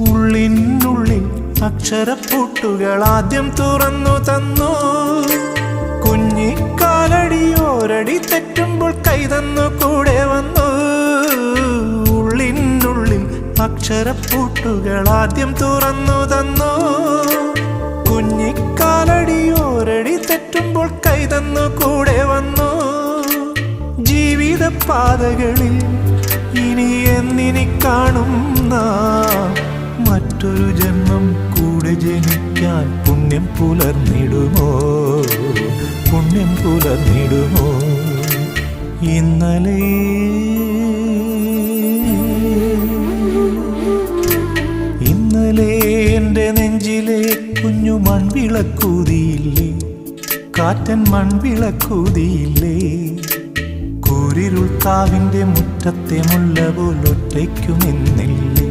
ഉള്ളിനുള്ളിൽ അക്ഷരപ്പൂട്ടുകൾ ആദ്യം തുറന്നു തന്നു. കുഞ്ഞിക്കാലടിയോരടി തെറ്റുമ്പോൾ കൈതന്നു കൂടെ വന്നു. ഉള്ളിനുള്ളിൽ അക്ഷരപ്പൂട്ടുകൾ ആദ്യം തുറന്നു തന്നു. കുഞ്ഞിക്കാലടിയോരടി തെറ്റുമ്പോൾ കൈതന്നു കൂടെ വന്നു. ജീവിത പാതകളിൽ ഇനി എന്നിനി കാണും ജന്മം കൂടെ ജനിക്കാൻ പുണ്യം പുലർന്നിടുമോ? പുണ്യം പുലർന്നിടുമോ? ഇന്നലെ ഇന്നലെ എന്റെ നെഞ്ചിലെ കുഞ്ഞു മൺവിളക്കൂതിയില്ലേ? കാറ്റൻ മൺവിളക്കൂതിയില്ലേ? കൂരിരുൾ കാവിന്റെ മുറ്റത്തെ മുല്ല പോലൊറ്റയ്ക്കുമെന്ന്